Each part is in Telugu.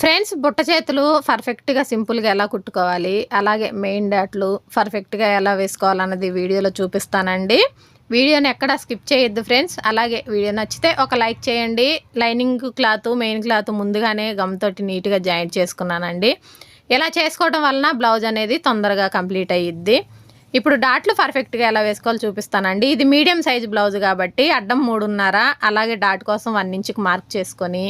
ఫ్రెండ్స్ బుట్ట చేతులు పర్ఫెక్ట్గా సింపుల్గా ఎలా కుట్టుకోవాలి అలాగే మెయిన్ డాట్లు పర్ఫెక్ట్గా ఎలా వేసుకోవాలన్నది వీడియోలో చూపిస్తానండి. వీడియోని ఎక్కడ స్కిప్ చేయొద్దు ఫ్రెండ్స్. అలాగే వీడియో నచ్చితే ఒక లైక్ చేయండి. లైనింగ్ క్లాత్ మెయిన్ క్లాత్ ముందుగానే గమ్తోటి నీట్గా జాయింట్ చేసుకున్నానండి. ఇలా చేసుకోవడం వలన బ్లౌజ్ అనేది తొందరగా కంప్లీట్ అయ్యిద్ది ఇప్పుడు డాట్లు పర్ఫెక్ట్గా ఎలా వేసుకోవాలో చూపిస్తానండి. ఇది మీడియం సైజ్ బ్లౌజ్ కాబట్టి అడ్డం మూడున్నర అలాగే డాట్ కోసం వన్ ఇంచుకి మార్క్ చేసుకొని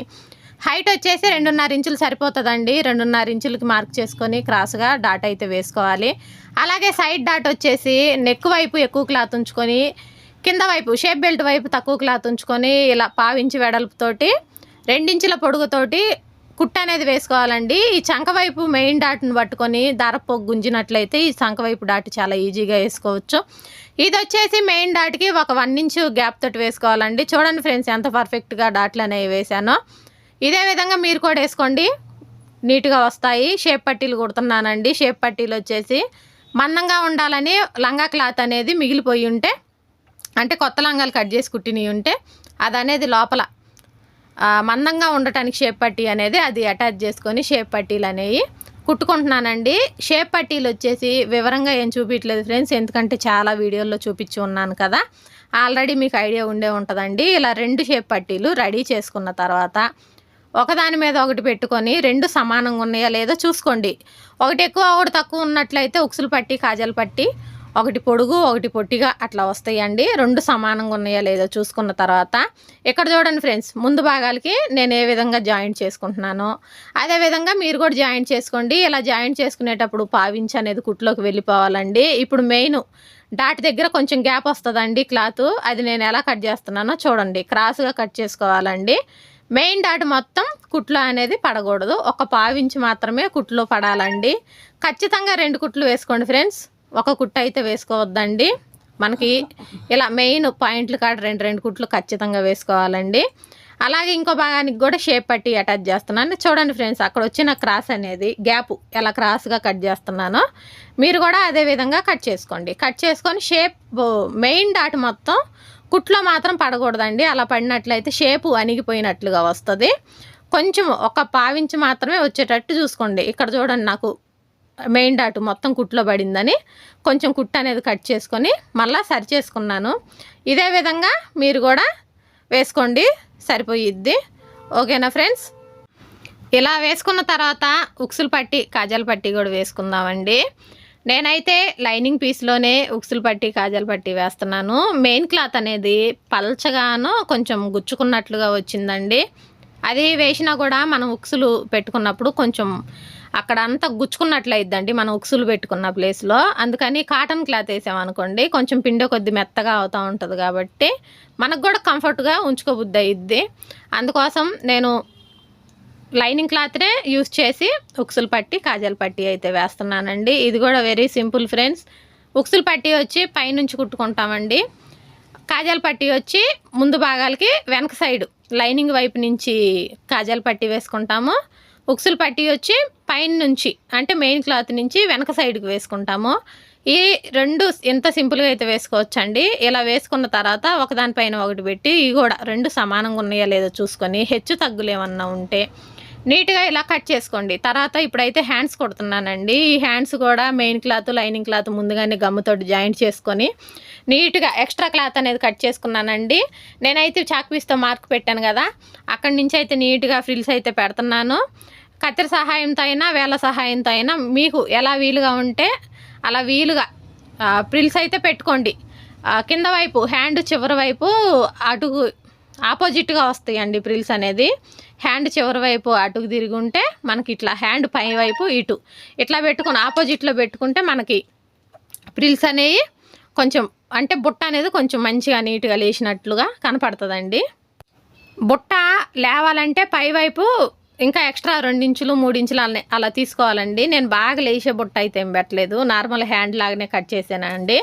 హైట్ వచ్చేసి రెండున్నర ఇంచులు సరిపోతుందండి. రెండున్నర ఇంచులకి మార్క్ చేసుకొని క్రాస్గా డాట్ అయితే వేసుకోవాలి. అలాగే సైడ్ డాట్ వచ్చేసి నెక్ వైపు ఎక్కువ క్లాత్ ఉంచుకొని కింద వైపు షేప్ బెల్ట్ వైపు తక్కువ క్లాత్ ఉంచుకొని ఇలా పావించి వెడల్పుతోటి రెండించుల పొడుగుతోటి కుట్ట అనేది వేసుకోవాలండి. ఈ చంక వైపు మెయిన్ డాట్ను పట్టుకొని దారపు గుంజినట్లయితే ఈ చంక వైపు డాట్ చాలా ఈజీగా వేసుకోవచ్చు. ఇది వచ్చేసి మెయిన్ డాట్కి ఒక వన్ ఇంచ్ గ్యాప్ తోటి వేసుకోవాలండి. చూడండి ఫ్రెండ్స్ ఎంత పర్ఫెక్ట్గా డాట్లు అనేవి వేసానో ఇదే విధంగా మీరు కూడా వేసుకోండి. నీట్గా వస్తాయి. షేప్ పట్టీలు కుడుతున్నానండి. షేప్ పట్టీలు వచ్చేసి మందంగా ఉండాలని లంగా క్లాత్ అనేది మిగిలిపోయి ఉంటే అంటే కొత్త లంగాలు కట్ చేసి కుట్టినవి ఉంటే అది అనేది లోపల మందంగా ఉండటానికి షేప్ పట్టీ అనేది అది అటాచ్ చేసుకొని షేప్ పట్టీలు అనేవి కుట్టుకుంటున్నానండి. షేప్ పట్టీలు వచ్చేసి వివరంగా ఏం చూపించలేదు ఫ్రెండ్స్ ఎందుకంటే చాలా వీడియోల్లో చూపించి ఉన్నాను కదా. ఆల్రెడీ మీకు ఐడియా ఉండే ఉంటుందండి. ఇలా రెండు షేప్ పట్టీలు రెడీ చేసుకున్న తర్వాత ఒకదాని మీద ఒకటి పెట్టుకొని రెండు సమానంగా ఉన్నాయా లేదో చూసుకోండి. ఒకటి ఎక్కువ ఒకటి తక్కువ ఉన్నట్లయితే ఉక్సులు పట్టి కాజాలు పట్టి ఒకటి పొడుగు ఒకటి పొట్టిగా అట్లా వస్తాయండి. రెండు సమానంగా ఉన్నాయా లేదో చూసుకున్న తర్వాత ఇక్కడ చూడండి ఫ్రెండ్స్ ముందు భాగాలకి నేను ఏ విధంగా జాయింట్ చేసుకుంటున్నానో అదే విధంగా మీరు కూడా జాయింట్ చేసుకోండి. ఇలా జాయింట్ చేసుకునేటప్పుడు పావించి అనేది కుట్లోకి వెళ్ళిపోవాలండి. ఇప్పుడు మెయిన్ డాట్ దగ్గర కొంచెం గ్యాప్ వస్తుందండి క్లాత్. అది నేను ఎలా కట్ చేస్తున్నానో చూడండి. క్రాస్గా కట్ చేసుకోవాలండి. మెయిన్ డాట్ మొత్తం కుట్లు అనేది పడకూడదు. ఒక పావించి మాత్రమే కుట్లు పడాలండి. ఖచ్చితంగా రెండు కుట్లు వేసుకోండి ఫ్రెండ్స్. ఒక కుట్టు అయితే వేసుకోవద్దండి. మనకి ఇలా మెయిన్ పాయింట్లు కాడ రెండు రెండు కుట్లు ఖచ్చితంగా వేసుకోవాలండి. అలాగే ఇంకో భాగానికి కూడా షేప్ పట్టి అటాచ్ చేస్తున్నాను. చూడండి ఫ్రెండ్స్ అక్కడ వచ్చిన క్రాస్ అనేది గ్యాప్ ఎలా క్రాస్గా కట్ చేస్తున్నానో మీరు కూడా అదే విధంగా కట్ చేసుకోండి. కట్ చేసుకొని షేప్ మెయిన్ డాట్ మొత్తం కుట్లో మాత్రం పడకూడదండి. అలా పడినట్లయితే షేపు అణిగిపోయినట్లుగా వస్తుంది. కొంచెం ఒక పావించి మాత్రమే వచ్చేటట్టు చూసుకోండి. ఇక్కడ చూడండి నాకు మెయిన్ డాట్ మొత్తం కుట్లో పడిందని. కొంచెం కుట్టు అనేది కట్ చేసుకొని మళ్ళీ సరి చేసుకున్నాను. ఇదే విధంగా మీరు కూడా వేసుకోండి. సరిపోయిద్ది. ఓకేనా ఫ్రెండ్స్? ఇలా వేసుకున్న తర్వాత ఉక్సులు పట్టి కాజల్ పట్టి కూడా వేసుకుందామండి. నేనైతే లైనింగ్ పీస్లోనే ఉక్సులు పట్టి కాజల్ పట్టి వేస్తున్నాను. మెయిన్ క్లాత్ అనేది పల్చగాను కొంచెం గుచ్చుకున్నట్లుగా వచ్చిందండి. అది వేసినా కూడా మనం ఉక్సులు పెట్టుకున్నప్పుడు కొంచెం అక్కడ అంతా గుచ్చుకున్నట్లయిద్దండి మనం ఉక్సులు పెట్టుకున్న ప్లేస్లో అందుకని కాటన్ క్లాత్ వేసామనుకోండి కొంచెం పిండి కొద్ది మెత్తగా అవుతూ ఉంటుంది కాబట్టి మనకు కూడా కంఫర్ట్గా ఉంచుకోబుద్ది అయ్యిద్ది అందుకోసం నేను లైనింగ్ క్లాత్నే యూస్ చేసి ఉక్సులు పట్టి కాజల్ పట్టి అయితే వేస్తున్నానండి. ఇది కూడా వెరీ సింపుల్ ఫ్రెండ్స్. ఉక్సులు పట్టి వచ్చి పైనుంచి కుట్టుకుంటామండి. కాజాలు పట్టి వచ్చి ముందు భాగాలకి వెనక సైడ్ లైనింగ్ వైపు నుంచి కాజాలు పట్టి వేసుకుంటాము. ఉక్సులు పట్టి వచ్చి పైన నుంచి అంటే మెయిన్ క్లాత్ నుంచి వెనక సైడ్కి వేసుకుంటాము. ఈ రెండు ఎంత సింపుల్గా అయితే వేసుకోవచ్చండి. ఇలా వేసుకున్న తర్వాత ఒకదానిపైన ఒకటి పెట్టి ఇవి కూడా రెండు సమానంగా ఉన్నాయా లేదో చూసుకొని హెచ్చు తగ్గులు ఏమన్నా ఉంటే నీట్గా ఇలా కట్ చేసుకోండి. తర్వాత ఇప్పుడైతే హ్యాండ్స్ కొడుతున్నానండి. ఈ హ్యాండ్స్ కూడా మెయిన్ క్లాత్ లైనింగ్ క్లాత్ ముందుగానే గమ్ముతోటి జాయింట్ చేసుకొని నీట్గా ఎక్స్ట్రా క్లాత్ అనేది కట్ చేసుకున్నానండి. నేనైతే చాక్పీస్తో మార్క్ పెట్టాను కదా అక్కడి నుంచి అయితే నీట్గా ఫ్రిల్స్ అయితే పెడుతున్నాను. కత్తెర సహాయంతో అయినా వేల సహాయంతో అయినా మీకు ఎలా వీలుగా ఉంటే అలా వీలుగా ప్రిల్స్ అయితే పెట్టుకోండి. కింద వైపు హ్యాండ్ చివరి వైపు అటుకు ఆపోజిట్గా వస్తాయండి ప్రిల్స్ అనేది. హ్యాండ్ చివరి వైపు అటుకు తిరిగి ఉంటే మనకి ఇట్లా హ్యాండ్ పై వైపు ఇటు. ఇట్లా పెట్టుకుని ఆపోజిట్లో పెట్టుకుంటే మనకి ప్రిల్స్ అనేవి కొంచెం అంటే బుట్ట అనేది కొంచెం మంచిగా నీట్గా లేచినట్లుగా కనపడుతుందండి. బుట్ట లేవాలంటే పైవైపు ఇంకా ఎక్స్ట్రా రెండించులు మూడించులు అలా అలా తీసుకోవాలండి. నేను బాగా లేచే బుట్ట అయితే ఏం పెట్టలేదు. నార్మల్ హ్యాండ్ లాగానే కట్ చేసానండి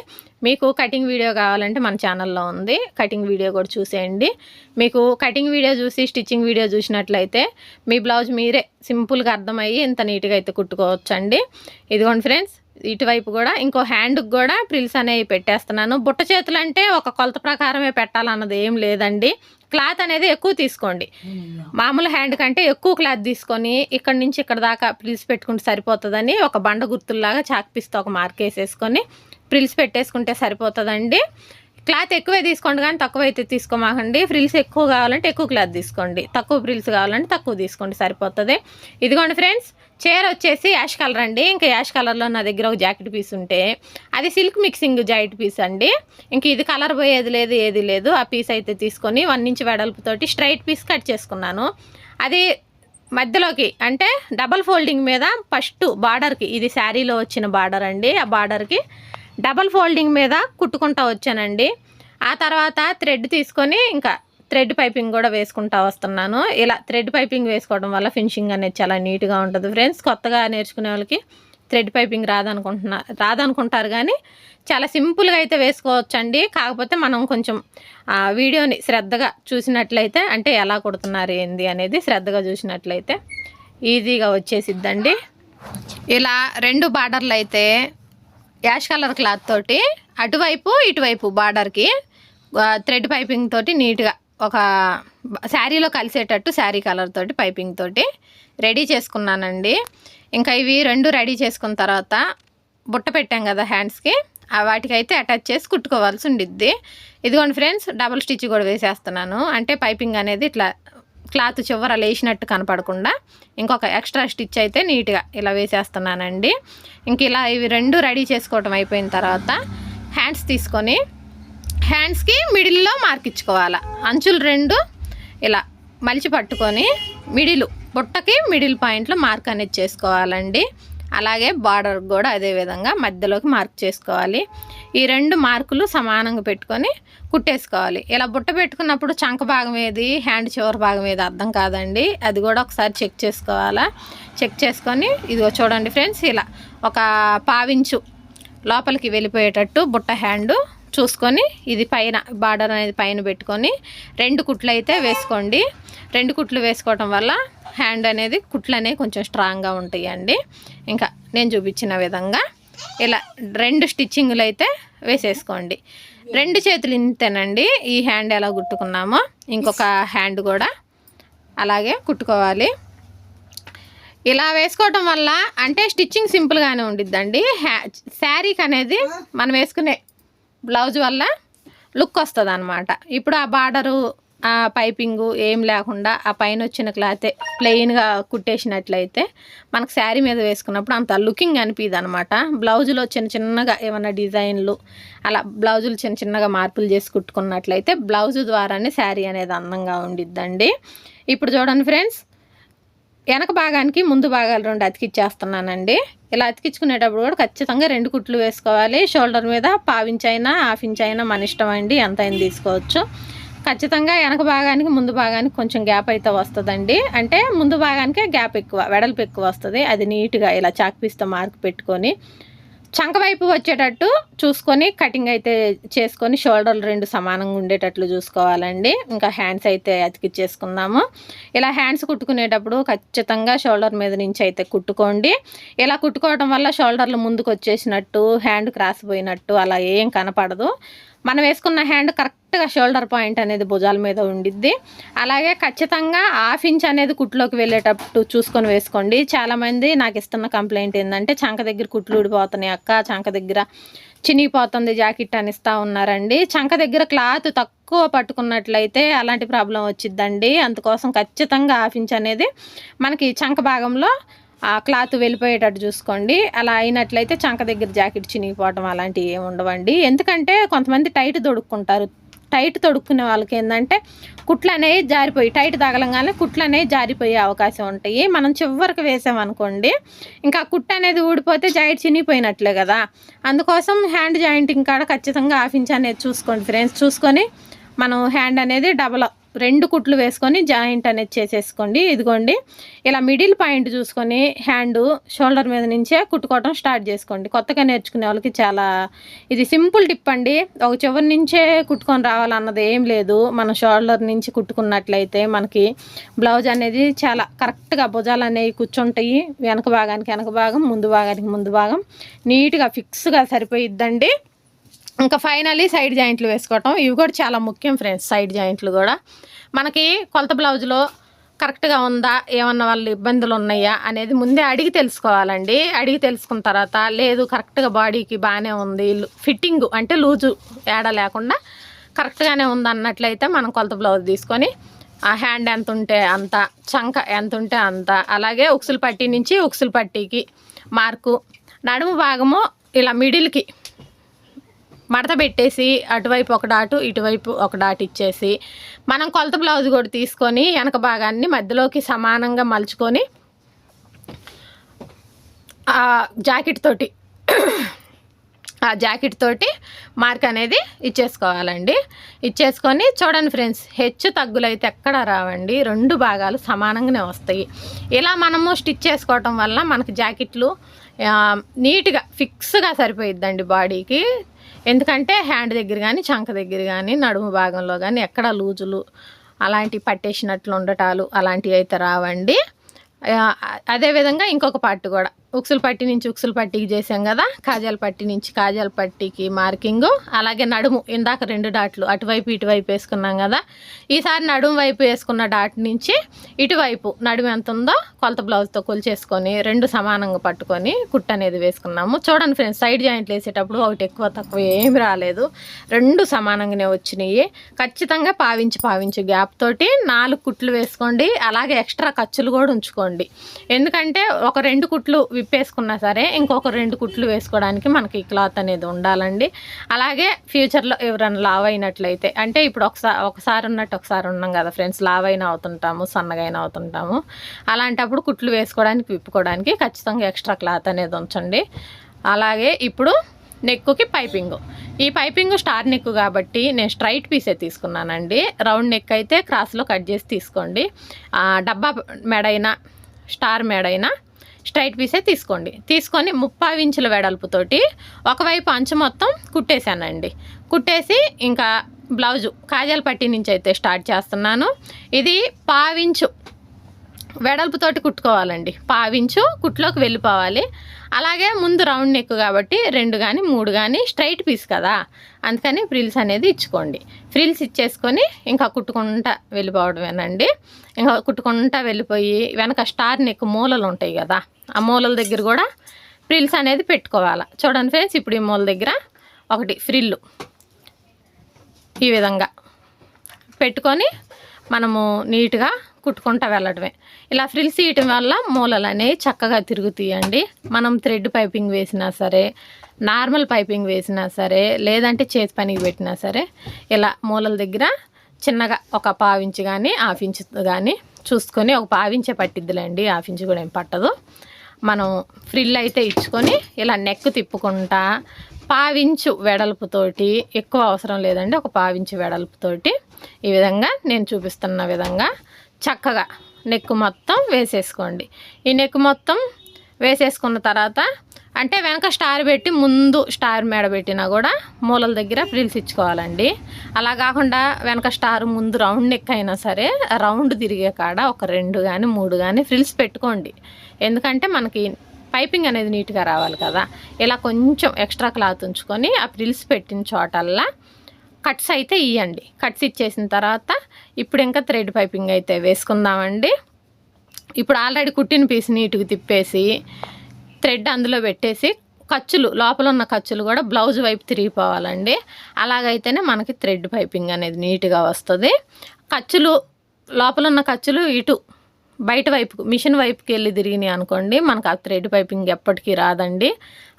మీకు కటింగ్ వీడియో కావాలంటే మన ఛానల్లో ఉంది. కటింగ్ వీడియో కూడా చూసేయండి. మీకు కటింగ్ వీడియో చూసి స్టిచ్చింగ్ వీడియో చూసినట్లయితే మీ బ్లౌజ్ మీరే సింపుల్గా అర్థమయ్యి ఇంత నీట్గా అయితే కుట్టుకోవచ్చండి. ఇదిగోండి ఫ్రెండ్స్ ఇటువైపు కూడా ఇంకో హ్యాండ్కి కూడా ప్రిల్స్ అనేవి పెట్టేస్తున్నాను. బుట్ట చేతులు అంటే ఒక కొలత ప్రకారమే పెట్టాలన్నది ఏం లేదండి. క్లాత్ అనేది ఎక్కువ తీసుకోండి. మామూలు హ్యాండ్ కంటే ఎక్కువ క్లాత్ తీసుకొని ఇక్కడ నుంచి ఇక్కడ దాకా ప్రిల్స్ పెట్టుకుంటే సరిపోతుందని ఒక బండ గుర్తుల్లాగా చాక్పిస్తూ ఒక మార్క్ వేసేసుకొని ప్రిల్స్ పెట్టేసుకుంటే సరిపోతుందండి. క్లాత్ ఎక్కువే తీసుకోండి కానీ తక్కువ అయితే తీసుకోమాకండి. ఫ్రిల్స్ ఎక్కువ కావాలంటే ఎక్కువ క్లాత్ తీసుకోండి. తక్కువ ఫ్రిల్స్ కావాలంటే తక్కువ తీసుకోండి సరిపోతుంది. ఇదిగోండి ఫ్రెండ్స్ చీర వచ్చేసి యాష్ కలర్ అండి. ఇంకా యాష్ కలర్లో నా దగ్గర ఒక జాకెట్ పీస్ ఉంటే అది సిల్క్ మిక్సింగ్ జాకెట్ పీస్ అండి. ఇంక ఇది కలర్ పోయేది లేదు ఏది లేదు. ఆ పీస్ అయితే తీసుకొని వన్ ఇంచ్ వెడల్పుతోటి స్ట్రైట్ పీస్ కట్ చేసుకున్నాను. అది మధ్యలోకి అంటే డబల్ ఫోల్డింగ్ మీద ఫస్ట్ బార్డర్కి ఇది శారీలో వచ్చిన బార్డర్ అండి. ఆ బార్డర్కి డబల్ ఫోల్డింగ్ మీద కుట్టుకుంటా వచ్చానండి. ఆ తర్వాత థ్రెడ్ తీసుకొని ఇంకా థ్రెడ్ పైపింగ్ కూడా వేసుకుంటా వస్తున్నాను. ఇలా థ్రెడ్ పైపింగ్ వేసుకోవడం వల్ల ఫినిషింగ్ అనేది చాలా నీట్గా ఉంటుంది. ఫ్రెండ్స్ కొత్తగా నేర్చుకునే వాళ్ళకి థ్రెడ్ పైపింగ్ రాదనుకుంటున్నా రాదనుకుంటారు కానీ చాలా సింపుల్గా అయితే వేసుకోవచ్చండి. కాకపోతే మనం కొంచెం ఆ వీడియోని శ్రద్ధగా చూసినట్లయితే అంటే ఎలా కుడుతున్నారు ఏంది అనేది శ్రద్ధగా చూసినట్లయితే ఈజీగా వచ్చేసిద్దండి. ఇలా రెండు బార్డర్లు అయితే యాష్ కలర్ క్లాత్ తోటి అటువైపు ఇటువైపు బార్డర్కి థ్రెడ్ పైపింగ్ తోటి నీట్గా ఒక శారీలో కలిసేటట్టు శారీ కలర్ తోటి పైపింగ్ తోటి రెడీ చేసుకున్నానండి. ఇంకా ఇవి రెండు రెడీ చేసుకున్న తర్వాత బుట్ట పెట్టాం కదా హ్యాండ్స్కి వాటికైతే అటాచ్ చేసి కుట్టుకోవాల్సి ఉండిద్ది. ఇదిగోండి ఫ్రెండ్స్ డబుల్ స్టిచ్ కూడా వేసేస్తున్నాను. అంటే పైపింగ్ అనేది ఇట్లా క్లాత్ చివర లేచినట్టు కనపడకుండా ఇంకొక ఎక్స్ట్రా స్టిచ్ అయితే నీట్గా ఇలా వేసేస్తున్నానండి. ఇంక ఇలా ఇవి రెండు రెడీ చేసుకోవటం అయిపోయిన తర్వాత హ్యాండ్స్ తీసుకొని హ్యాండ్స్కి మిడిల్లో మార్క్ ఇచ్చుకోవాలి. అంచులు రెండు ఇలా మలిచి పట్టుకొని మిడిల్ బుట్టకి మిడిల్ పాయింట్లో మార్క్ అనేది చేసుకోవాలండి. అలాగే బార్డర్ కూడా అదే విధంగా మధ్యలోకి మార్క్ చేసుకోవాలి. ఈ రెండు మార్కులు సమానంగా పెట్టుకొని కుట్టేసుకోవాలి. ఇలా బుట్ట పెట్టుకున్నప్పుడు చంక భాగం ఏది హ్యాండ్ చివరి భాగం ఏది అర్థం కాదండి. అది కూడా ఒకసారి చెక్ చేసుకోవాలా. చెక్ చేసుకొని ఇదిగో చూడండి ఫ్రెండ్స్ ఇలా ఒక పావించు లోపలికి వెళ్ళిపోయేటట్టు బుట్ట హ్యాండ్ చూసుకొని ఇది పైన బార్డర్ అనేది పైన పెట్టుకొని రెండు కుట్లు అయితే వేసుకోండి. రెండు కుట్లు వేసుకోవటం వల్ల హ్యాండ్ అనేది కుట్లు అనేవి కొంచెం స్ట్రాంగ్గా ఉంటాయండి. ఇంకా నేను చూపించిన విధంగా ఇలా రెండు స్టిచ్చింగ్లు అయితే వేసేసుకోండి. రెండు చేతులు ఇంతేనండి. ఈ హ్యాండ్ ఎలా కుట్టుకున్నామో ఇంకొక హ్యాండ్ కూడా అలాగే కుట్టుకోవాలి. ఇలా వేసుకోవటం వల్ల అంటే స్టిచ్చింగ్ సింపుల్గానే ఉండిద్దండి. హ్యా శారీకి అనేది మనం వేసుకునే బ్లౌజ్ వల్ల లుక్ వస్తుంది అనమాట ఇప్పుడు ఆ బార్డరు ఆ పైపింగు ఏం లేకుండా ఆ పైన వచ్చిన క్లాతే ప్లెయిన్గా కుట్టేసినట్లయితే మనకు శారీ మీద వేసుకున్నప్పుడు అంత లుకింగ్ అనిపిదు అనమాట బ్లౌజులో చిన్న చిన్నగా ఏమైనా డిజైన్లు అలా బ్లౌజులు చిన్న చిన్నగా మార్పులు చేసి కుట్టుకున్నట్లయితే బ్లౌజు ద్వారానే శారీ అనేది అందంగా ఉండిద్దండి. ఇప్పుడు చూడండి ఫ్రెండ్స్ వెనక భాగానికి ముందు భాగాలు రెండు అతికిచ్చేస్తున్నానండి. ఇలా అతికించుకునేటప్పుడు కూడా ఖచ్చితంగా రెండు కుట్లు వేసుకోవాలి. షోల్డర్ మీద పావించైనా హాఫ్ ఇంచ్ అయినా మన ఇష్టం అండి. ఎంత అయినా తీసుకోవచ్చు. ఖచ్చితంగా వెనక భాగానికి ముందు భాగానికి కొంచెం గ్యాప్ అయితే వస్తుందండి. అంటే ముందు భాగానికే గ్యాప్ ఎక్కువ వెడల్పు ఎక్కువ వస్తుంది. అది నీట్గా ఇలా చాక్ పీస్తో మార్క్ పెట్టుకొని చంక వైపు వచ్చేటట్టు చూసుకొని కటింగ్ అయితే చేసుకొని షోల్డర్లు రెండు సమానంగా ఉండేటట్లు చూసుకోవాలండి. ఇంకా హ్యాండ్స్ అయితే అతికిచ్చేసుకుందాము. ఇలా హ్యాండ్స్ కుట్టుకునేటప్పుడు ఖచ్చితంగా షోల్డర్ మీద నుంచి అయితే కుట్టుకోండి. ఇలా కుట్టుకోవడం వల్ల షోల్డర్లు ముందుకు వచ్చేసినట్టు హ్యాండ్ క్రాస్ పోయినట్టు అలా ఏం కనపడదు. మనం వేసుకున్న హ్యాండ్ కరెక్ట్గా షోల్డర్ పాయింట్ అనేది భుజాల మీద ఉండిద్ది. అలాగే ఖచ్చితంగా హాఫ్ ఇంచ్ అనేది కుట్లోకి వెళ్ళేటప్పుడు చూసుకొని వేసుకోండి. చాలామంది నాకు ఇస్తున్న కంప్లైంట్ ఏంటంటే చంక దగ్గర కుట్లు ఊడిపోతున్నాయి అక్క చంక దగ్గర చినిగిపోతుంది జాకెట్ అని ఇస్తూ ఉన్నారండి. చంక దగ్గర క్లాత్ తక్కువ పట్టుకున్నట్లయితే అలాంటి ప్రాబ్లం వచ్చిద్దండి. అందుకోసం ఖచ్చితంగా హాఫ్ ఇంచ్ అనేది మనకి చంక భాగంలో క్లాత్ వెళ్ళిపోయేటట్టు చూసుకోండి. అలా అయినట్లయితే చంక దగ్గర జాకెట్ చినిగిపోవటం అలాంటివి ఏమి ఉండవండి. ఎందుకంటే కొంతమంది టైట్ తొడుక్కుంటారు. టైట్ తొడుక్కునే వాళ్ళకి ఏంటంటే కుట్లు అనేవి జారిపోయి టైట్ తగలంగానే కుట్లు అనేవి జారిపోయే అవకాశం ఉంటాయి. మనం చివరికి వేసామనుకోండి ఇంకా కుట్ అనేది ఊడిపోతే జాయింట్ చినిగిపోయినట్లే కదా. అందుకోసం హ్యాండ్ జాయింటింగ్ కాడ ఖచ్చితంగా హాఫ్ ఇంచ్ అనేది చూసుకోండి ఫ్రెండ్స్. చూసుకొని మనం హ్యాండ్ అనేది డబల్ రెండు కుట్లు వేసుకొని జాయింట్ అనేది చేసేసుకోండి. ఇదిగోండి ఇలా మిడిల్ పాయింట్ చూసుకొని హ్యాండ్ షోల్డర్ మీద నుంచే కుట్టుకోవడం స్టార్ట్ చేసుకోండి. కొత్తగా నేర్చుకునే వాళ్ళకి చాలా ఇది సింపుల్ టిప్ అండి. ఒక చివరి నుంచే కుట్టుకొని రావాలన్నది ఏం లేదు. మన షోల్డర్ నుంచి కుట్టుకున్నట్లయితే మనకి బ్లౌజ్ అనేది చాలా కరెక్ట్గా భుజాలు అనేవి కూర్చుంటాయి. వెనక భాగానికి వెనక భాగం ముందు భాగానికి ముందు భాగం. నీట్గా ఫిక్స్గా సరిపోయిద్దండి. ఇంకా ఫైనల్లీ సైడ్ జాయింట్లు వేసుకోవటం. ఇవి కూడా చాలా ముఖ్యం ఫ్రెండ్స్ సైడ్ జాయింట్లు కూడా. మనకి కొలత బ్లౌజ్లో కరెక్ట్గా ఉందా? ఏమన్నా వాళ్ళు ఇబ్బందులు ఉన్నాయా? అనేది ముందే అడిగి తెలుసుకోవాలండి. అడిగి తెలుసుకున్న తర్వాత లేదు కరెక్ట్గా బాడీకి బాగానే ఉంది ఫిట్టింగ్ అంటే లూజు ఏడ లేకుండా కరెక్ట్గానే ఉంది అన్నట్లయితే మనం కొలత బ్లౌజ్ తీసుకొని ఆ హ్యాండ్ ఎంత ఉంటే అంత చంక ఎంత ఉంటే అంత అలాగే ఉక్సులు పట్టి నుంచి ఉక్సులు పట్టీకి మార్కు నడుము భాగము ఇలా మిడిల్కి మడత పెట్టేసి అటువైపు ఒక డాటు ఇటువైపు ఒక డాట్ ఇచ్చేసి మనం కొలత బ్లౌజ్ కూడా తీసుకొని వెనక భాగాన్ని మధ్యలోకి సమానంగా మలుచుకొని ఆ జాకెట్ తోటి ఆ జాకెట్ తోటి మార్క్ అనేది ఇచ్చేసుకోవాలండి. ఇచ్చేసుకొని చూడండి ఫ్రెండ్స్ హెచ్చు తగ్గులైతే ఎక్కడ రావండి. రెండు భాగాలు సమానంగానే వస్తాయి. ఇలా మనము స్టిచ్ చేసుకోవటం వల్ల మనకు జాకెట్లు నీట్గా ఫిక్స్గా సరిపోయిద్దండి బాడీకి. ఎందుకంటే హ్యాండ్ దగ్గర కానీ చంక దగ్గర కానీ నడుము భాగంలో కానీ ఎక్కడ లూజులు అలాంటివి పట్టేసినట్లు ఉండటాలు అలాంటివి అయితే రావండి. అదేవిధంగా ఇంకొక పార్ట్ కూడా. ఉక్సులు పట్టి నుంచి ఉక్సులు పట్టీకి చేసాం కదా కాజాల పట్టి నుంచి కాజాల పట్టీకి మార్కింగ్ అలాగే నడుము ఇందాక రెండు డాట్లు అటువైపు ఇటువైపు వేసుకున్నాం కదా. ఈసారి నడుము వైపు వేసుకున్న డాట్ నుంచి ఇటువైపు నడుము ఎంత ఉందో కొలత బ్లౌజ్తో కొలిచేసుకొని రెండు సమానంగా పట్టుకొని కుట్ అనేది వేసుకున్నాము. చూడండి ఫ్రెండ్స్ సైడ్ జాయింట్లు వేసేటప్పుడు ఒకటి ఎక్కువ తక్కువ ఏమి రాలేదు. రెండు సమానంగానే వచ్చినాయి. ఖచ్చితంగా పావించి పావించి గ్యాప్ తోటి నాలుగు కుట్లు వేసుకోండి అలాగే ఎక్స్ట్రా ఖర్చులు కూడా ఉంచుకోండి. ఎందుకంటే ఒక రెండు కుట్లు విప్పేసుకున్నా సరే ఇంకొక రెండు కుట్లు వేసుకోవడానికి మనకి క్లాత్ అనేది ఉండాలండి. అలాగే ఫ్యూచర్లో ఎవరైనా లావ్ అయినట్లయితే అంటే ఇప్పుడు ఒకసారి ఒకసారి ఉన్నట్టు ఒకసారి ఉన్నాం కదా ఫ్రెండ్స్ లావ్ అయినా అవుతుంటాము సన్నగైనా అవుతుంటాము. అలాంటప్పుడు కుట్లు వేసుకోవడానికి విప్పుకోవడానికి ఖచ్చితంగా ఎక్స్ట్రా క్లాత్ అనేది ఉంచండి. అలాగే ఇప్పుడు నెక్కుకి పైపింగ్. ఈ పైపింగ్ స్టార్ నెక్ కాబట్టి నేను స్ట్రైట్ పీసే తీసుకున్నానండి. రౌండ్ నెక్ అయితే క్రాస్లో కట్ చేసి తీసుకోండి. డబ్బా మెడైనా స్టార్ మెడైనా స్ట్రైట్ పీసే తీసుకోండి. తీసుకొని ముప్పై ఇంచుల వెడల్పుతోటి ఒకవైపు అంచు మొత్తం కుట్టేశానండి. కుట్టేసి ఇంకా బ్లౌజు కాజాల పట్టి నుంచి అయితే స్టార్ట్ చేస్తున్నాను. ఇది పావించు వెడల్పుతోటి కుట్టుకోవాలండి. పావించు కుట్లోకి వెళ్ళిపోవాలి. అలాగే ముందు రౌండ్ నెక్ కాబట్టి రెండు కానీ మూడు కానీ స్ట్రైట్ పీస్ కదా. అందుకని ఫ్రిల్స్ అనేది ఇచ్చుకోండి. ఫ్రిల్స్ ఇచ్చేసుకొని ఇంకా కుట్టుకుంటా వెళ్ళిపోవడమేనండి. ఇంకా కుట్టుకుంటా వెళ్ళిపోయి వెనక స్టార్ నెక్ మూలలు ఉంటాయి కదా ఆ మూలల దగ్గర కూడా ఫ్రిల్స్ అనేది పెట్టుకోవాలి. చూడండి ఫ్రెండ్స్ ఇప్పుడు ఈ మూల దగ్గర ఒకటి ఫ్రిల్లు. ఈ విధంగా పెట్టుకొని మనము నీట్గా కుట్టుకుంటా వెళ్ళడమే. ఇలా ఫ్రిల్స్ ఇయటం వల్ల మూలలు అనేవి చక్కగా తిరుగుతాయండి. మనం థ్రెడ్ పైపింగ్ వేసినా సరే నార్మల్ పైపింగ్ వేసినా సరే లేదంటే చేతి పనికి పెట్టినా సరే ఇలా మూలల దగ్గర చిన్నగా ఒక పావించి కానీ హాఫ్ ఇంచ్ కానీ చూసుకొని ఒక పావించే పట్టిద్దులేండి. హాఫ్ ఇంచ్ కూడా ఏం పట్టదు. మనం ఫ్రిల్ అయితే ఇచ్చుకొని ఇలా నెక్ తిప్పుకుంటా పావించు వెడల్పుతోటి ఎక్కువ అవసరం లేదండి. ఒక పావించు వెడల్పుతోటి ఈ విధంగా నేను చూపిస్తున్న విధంగా చక్కగా నెక్ మొత్తం వేసేసుకోండి. ఈ నెక్ మొత్తం వేసేసుకున్న తర్వాత అంటే వెనక స్టార్ పెట్టి ముందు స్టార్ మేడ పెట్టినా కూడా మూలల దగ్గర ఫ్రిల్స్ ఇచ్చుకోవాలండి. అలా కాకుండా వెనక స్టార్ ముందు రౌండ్ నెక్ అయినా సరే రౌండ్ తిరిగే కాడ ఒక రెండు కానీ మూడు కానీ ఫ్రిల్స్ పెట్టుకోండి. ఎందుకంటే మనకి పైపింగ్ అనేది నీట్గా రావాలి కదా. ఇలా కొంచెం ఎక్స్ట్రా క్లాత్ ఉంచుకొని ఆ ఫ్రిల్స్ పెట్టిన చోటల్లా కట్స్ అయితే ఇవ్వండి కట్స్ ఇచ్చేసిన తర్వాత ఇప్పుడు ఇంకా థ్రెడ్ పైపింగ్ అయితే వేసుకుందామండి. ఇప్పుడు ఆల్రెడీ కుట్టిన పీస్ నీట్గా తిప్పేసి థ్రెడ్ అందులో పెట్టేసి ఖర్చులు లోపల ఉన్న ఖర్చులు కూడా బ్లౌజ్ వైపు తిరిగిపోవాలండి. అలాగైతేనే మనకి థ్రెడ్ పైపింగ్ అనేది నీట్గా వస్తుంది. ఖర్చులు లోపల ఉన్న ఖర్చులు ఇటు బయట వైపుకు మిషన్ వైపుకి వెళ్ళి తిరిగినాయి అనుకోండి మనకు ఆ థ్రెడ్ పైపింగ్ ఎప్పటికీ రాదండి.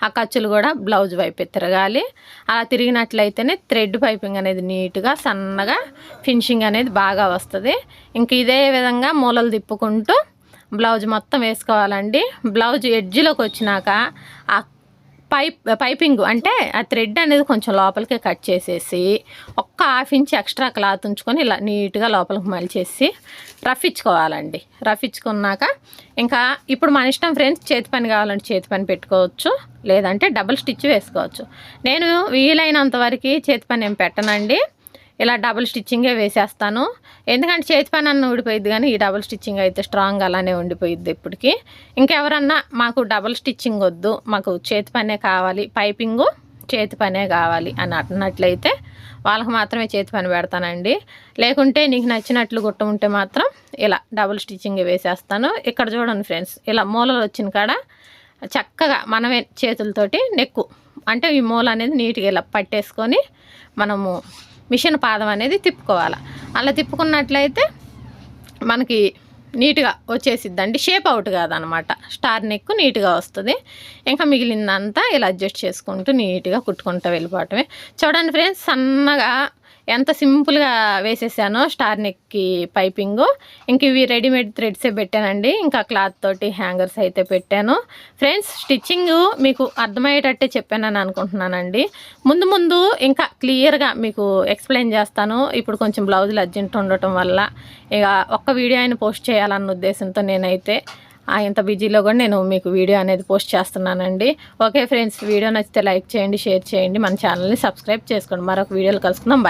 ఆ ఖర్చులు కూడా బ్లౌజ్ వైపు తిరగాలి. అలా తిరిగినట్లయితేనే థ్రెడ్ పైపింగ్ అనేది నీట్గా సన్నగా ఫినిషింగ్ అనేది బాగా వస్తుంది. ఇంక ఇదే విధంగా మూలలు తిప్పుకుంటూ బ్లౌజ్ మొత్తం వేసుకోవాలండి. బ్లౌజ్ ఎడ్జ్లోకి వచ్చినాక ఆ పైప్ పైపింగ్ అంటే ఆ థ్రెడ్ అనేది కొంచెం లోపలికి కట్ చేసేసి ఒక్క హాఫ్ ఇంచ్ ఎక్స్ట్రా క్లాత్ ఉంచుకొని ఇలా నీట్గా లోపలికి మలిచేసి రఫ్ ఇచ్చుకోవాలండి రఫ్ ఇచ్చుకున్నాక ఇంకా ఇప్పుడు మన ఇష్టం ఫ్రెండ్స్ చేతి పని కావాలంటే చేతి పని పెట్టుకోవచ్చు లేదంటే డబుల్ స్టిచ్ వేసుకోవచ్చు. నేను వీలైనంత వరకు చేతి పని ఏం పెట్టనండి. ఇలా డబుల్ స్టిచ్చింగే వేసేస్తాను. ఎందుకంటే చేతి పని అన్న ఊడిపోయిద్ది కానీ ఈ డబుల్ స్టిచ్చింగ్ అయితే స్ట్రాంగ్ అలానే ఉండిపోయిద్ది ఇప్పటికి. ఇంకెవరన్నా మాకు డబుల్ స్టిచ్చింగ్ వద్దు మాకు చేతి పనే కావాలి పైపింగు చేతి పనే కావాలి అని అంటున్నట్లయితే వాళ్ళకి మాత్రమే చేతి పని పెడతానండి. లేకుంటే నీకు నచ్చినట్లు గుట్ట ఉంటే మాత్రం ఇలా డబుల్ స్టిచ్చింగ్ వేసేస్తాను. ఇక్కడ చూడండి ఫ్రెండ్స్ ఇలా మూలలు వచ్చిన కాడ చక్కగా మనమే చేతులతోటి నెక్కు. అంటే ఈ మూల అనేది నీట్గా ఇలా పట్టేసుకొని మనము మిషన్ పాదం అనేది తిప్పుకోవాలి. అలా తిప్పుకున్నట్లయితే మనకి నీట్గా వచ్చేసిద్దండి. షేప్ అవుట్ కాదనమాట. స్టార్ నెక్ నీట్గా వస్తుంది. ఇంకా మిగిలిందంతా ఇలా అడ్జస్ట్ చేసుకుంటూ నీట్గా కుట్టుకుంటూ వెళ్ళిపోవటమే. చూడండి ఫ్రెండ్స్ సన్నగా ఎంత సింపుల్గా వేసేసానో స్టార్ నెక్కి పైపింగ్. ఇంక ఇవి రెడీమేడ్ థ్రెడ్సే పెట్టానండి. ఇంకా క్లాత్ తోటి హ్యాంగర్స్ అయితే పెట్టాను. ఫ్రెండ్స్ స్టిచ్చింగ్ మీకు అర్థమయ్యేటట్టే చెప్పానని అనుకుంటున్నానండి. ముందు ముందు ఇంకా క్లియర్గా మీకు ఎక్స్ప్లెయిన్ చేస్తాను. ఇప్పుడు కొంచెం బ్లౌజులు అర్జెంట్ ఉండటం వల్ల ఇక ఒక్క వీడియో అయినా పోస్ట్ చేయాలన్న ఉద్దేశంతో నేనైతే ఆ, ఇంత బిజీలో కూడా నేను మీకు వీడియో అనేది పోస్ట్ చేస్తున్నానండి. ఓకే ఫ్రెండ్స్ వీడియో నచ్చితే లైక్ చేయండి షేర్ చేయండి. మన ఛానల్ని సబ్స్క్రైబ్ చేసుకోండి. మరొక వీడియోలు కలుసుకుందాం. బాయ్